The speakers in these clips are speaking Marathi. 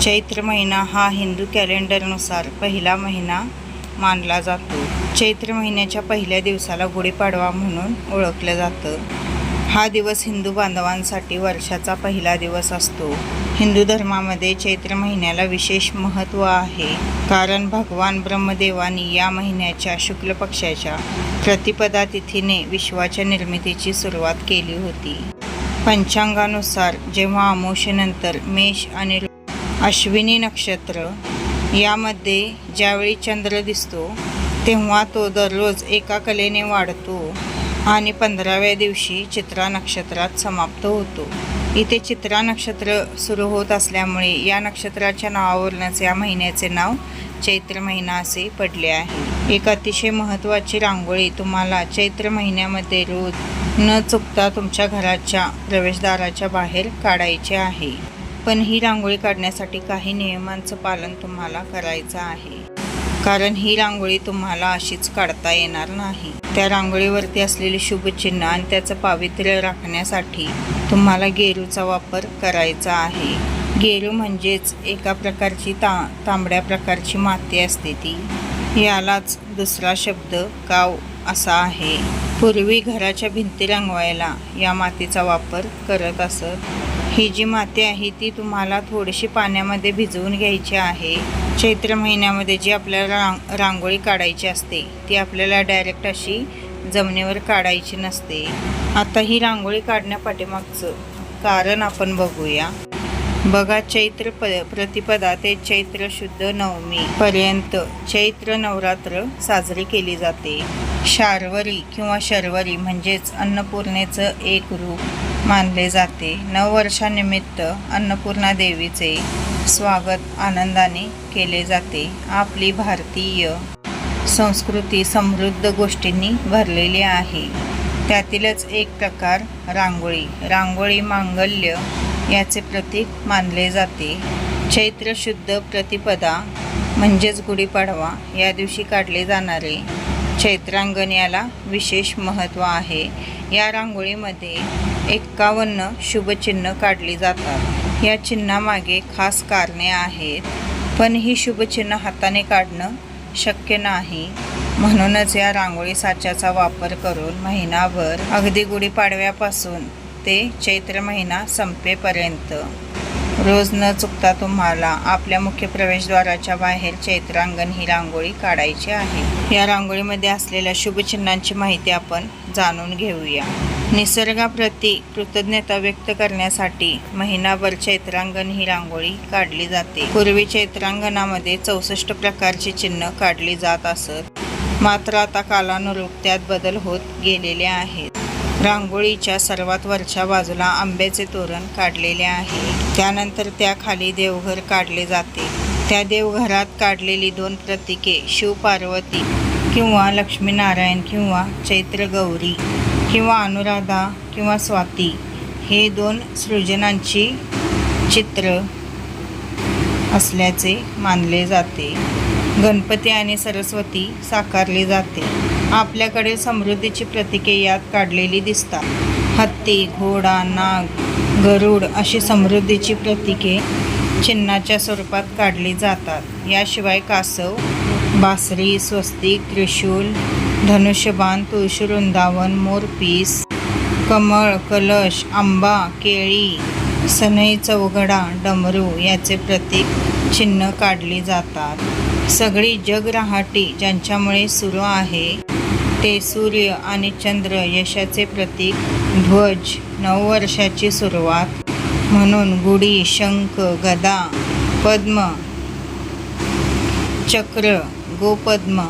चैत्र महिना हा हिंदू कॅलेंडरनुसार पहिला महिना मानला जातो. चैत्र महिन्याच्या पहिल्या दिवसाला गुढीपाडवा म्हणून ओळखलं जातं. हा दिवस हिंदू बांधवांसाठी वर्षाचा पहिला दिवस असतो. हिंदू धर्मामध्ये चैत्र महिन्याला विशेष महत्त्व आहे. कारण भगवान ब्रह्मदेवानी या महिन्याच्या शुक्ल पक्षाच्या प्रतिपदा तिथीने विश्वाच्या निर्मितीची सुरुवात केली होती. पंचांगानुसार जेव्हा अमोशेनंतर मेष आणि अश्विनी नक्षत्र यामध्ये ज्यावेळी चंद्र दिसतो तेव्हा तो दररोज एका कलेने वाढतो. आणि पंधराव्या दिवशी चित्रा नक्षत्रात समाप्त होतो. इथे चित्रा नक्षत्र सुरू होत असल्यामुळे या नक्षत्राच्या नावावरूनच या महिन्याचे नाव चैत्र महिना असे पडले आहे. एक अतिशय महत्त्वाची रांगोळी तुम्हाला चैत्र महिन्यामध्ये रोज न चुकता तुमच्या घराच्या प्रवेशद्वाराच्या बाहेर काढायचे आहे. पण ही रांगोळी काढण्यासाठी काही नियमांचं पालन तुम्हाला करायचं आहे. कारण ही रांगोळी तुम्हाला अशीच काढता येणार नाही. त्या रांगोळीवरती असलेले शुभचिन्ह आणि त्याचं पावित्र्य राखण्यासाठी तुम्हाला गेरूचा वापर करायचा आहे. गेरू म्हणजेच एका प्रकारची ता तांबड्या प्रकारची माती असते ती. यालाच दुसरा शब्द काव असा आहे. पूर्वी घराच्या भिंती रंगवायला या मातीचा वापर करत असत. ही जी माती आहे ती तुम्हाला थोडीशी पाण्यामध्ये भिजवून घ्यायची आहे. चैत्र महिन्यामध्ये जी आपल्याला रांग रांगोळी काढायची असते ती आपल्याला डायरेक्ट अशी जमिनीवर काढायची नसते. आता ही रांगोळी काढण्यापाठीमागचं कारण आपण बघूया. बघा चैत्र प प्रतिपदा ते चैत्र शुद्ध नवमी पर्यंत चैत्र नवरात्र साजरी केली जाते. शारवरी किंवा शर्वरी म्हणजेच अन्नपूर्णेचं एक रूप. मानले जाते. नववर्षानिमित्त अन्नपूर्णा देवीचे स्वागत आनंदाने केले जाते. आपली भारतीय संस्कृती समृद्ध गोष्टींनी भरलेली आहे. त्यातीलच एक प्रकार रांगोळी. रांगोळी मांगल्य याचे प्रतीक मानले जाते. चैत्र शुद्ध प्रतिपदा म्हणजेच गुढीपाडवा या दिवशी काढले जाणारे चैत्रांगण याला विशेष महत्त्व आहे. या रांगोळीमध्ये एक्कावन्न शुभचिन्ह काढली जातात. या चिन्हामागे खास कारणे आहेत. पण ही शुभचिन्ह हाताने काढणं शक्य नाही. म्हणूनच या रांगोळी साच्याचा वापर करून महिनाभर अगदी गुढीपाडव्यापासून ते चैत्र महिना संपेपर्यंत. रोज न चुकता तुम्हाला आपल्या मुख्य प्रवेशद्वाराच्या बाहेर चैत्रांगण ही रांगोळी काढायची आहे. या रांगोळीमध्ये असलेल्या शुभचिन्हांची माहिती आपण जाणून घेऊया. निसर्गाप्रती कृतज्ञता व्यक्त करण्यासाठी महिनाभर चैत्रांगण ही रांगोळी काढली जाते. पूर्वी चैत्रांगणामध्ये चौसष्ट प्रकारची चिन्ह काढली जात असत. मात्र आता कालानुरूप त्यात बदल होत गेलेले आहेत. रांगोळीच्या सर्वात वरच्या बाजूला आंब्याचे तोरण काढलेले आहे. त्यानंतर त्याखाली देवघर काढले जाते. त्या देवघरात काढलेली दोन प्रतीके शिवपार्वती किंवा लक्ष्मीनारायण किंवा चैत्र गौरी. किंवा अनुराधा किंवा स्वाती हे दोन सृजनांची चित्र असल्याचे मानले जाते. गणपती आणि सरस्वती साकारली जाते. आपल्याकडे समृद्धीची प्रतीके यात काढलेली दिसतात. हत्ती घोडा नाग गरुड अशी समृद्धीची प्रतीके चिन्हाच्या स्वरूपात काढली जातात. याशिवाय कासव बासरी स्वस्तिक त्रिशूल धनुष्यबाण तुळशी वृंदावन मोरपीस कमळ कलश आंबा केळी सनई चौघडा डमरू याचे प्रतीक चिन्ह काढली जातात. सगळी जग रहाटी ज्यांच्यामुळे सुरू आहे ते सूर्य आणि चंद्र यशाचे प्रतीक ध्वज नववर्षाची सुरुवात. म्हणून गुढी शंख गदा पद्म चक्र गोपद्म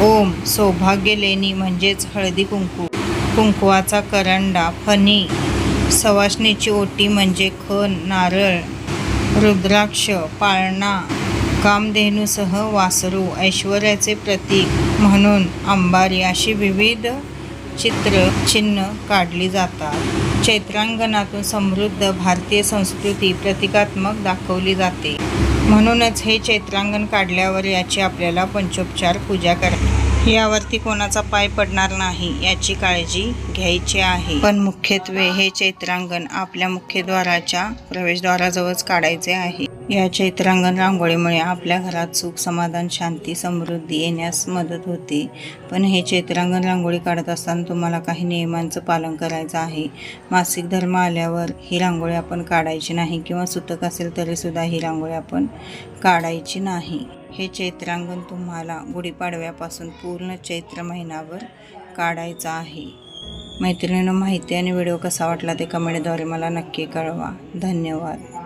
ओम सौभाग्य लेणी म्हणजेच हळदी कुंकू. कुंकवाचा करंडा फणी. सवासणीची ओटी म्हणजे खण नारळ. रुद्राक्ष पाळणा. कामधेनूसह वासरू ऐश्वर्याचे प्रतीक म्हणून अंबारी अशी विविध चित्र चिन्ह काढली जातात. चैत्रांगणातून समृद्ध भारतीय संस्कृती प्रतिकात्मक दाखवली जाते. म्हणूनच हे चैत्रांगण काढल्यावर याची आपल्याला पंचोपचार पूजा कर यावरती कोणाचा पाय पडणार नाही याची काळजी घ्यायची आहे. पण मुख्यत्वे हे चैत्रांगण आपल्या मुख्यद्वाराच्या प्रवेशद्वाराजवळच काढायचे आहे. या चैत्रांगण रांगोळीमुळे आपल्या घरात सुख समाधान शांती समृद्धी येण्यास मदत होते. पण हे चैत्रांगण रांगोळी काढत असताना तुम्हाला काही नियमांचं पालन करायचं आहे. मासिक धर्म आल्यावर ही रांगोळी आपण काढायची नाही किंवा सुतक असेल तरीसुद्धा ही रांगोळी आपण काढायची नाही. हे चैत्रांगण तुम्हाला गुढीपाडव्यापासून पूर्ण चैत्र महिनाभर काढायचं आहे. मैत्रिणीनं माहिती आणि व्हिडिओ कसा वाटला ते कमेंटद्वारे मला नक्की कळवा. धन्यवाद.